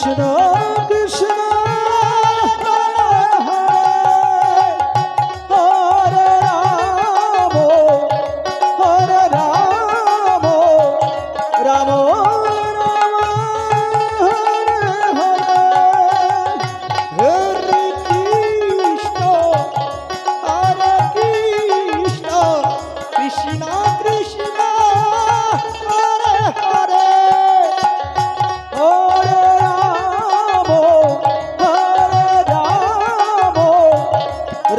কৃষ্ণ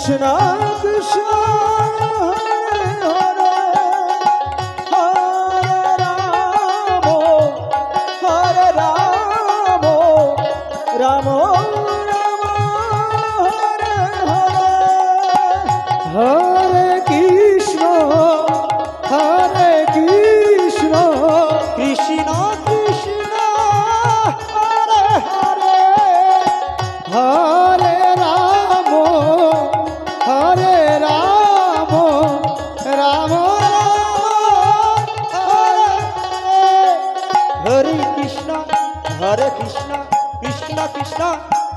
কৃষ্ণ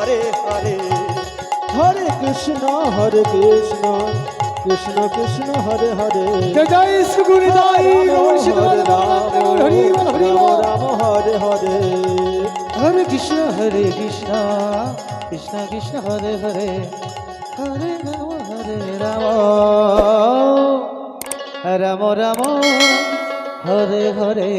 হরে হরে। হরে কৃষ্ণ হরে কৃষ্ণ কৃষ্ণ কৃষ্ণ হরে হরে। জয় শ্রী গুরুদাই নমঃ শিবায় হরি রাম হরে হরে হরে কৃষ্ণ হরে কৃষ্ণ কৃষ্ণ কৃষ্ণ হরে হরে। হরে রাম হরে রাম রাম রাম হরে হরে।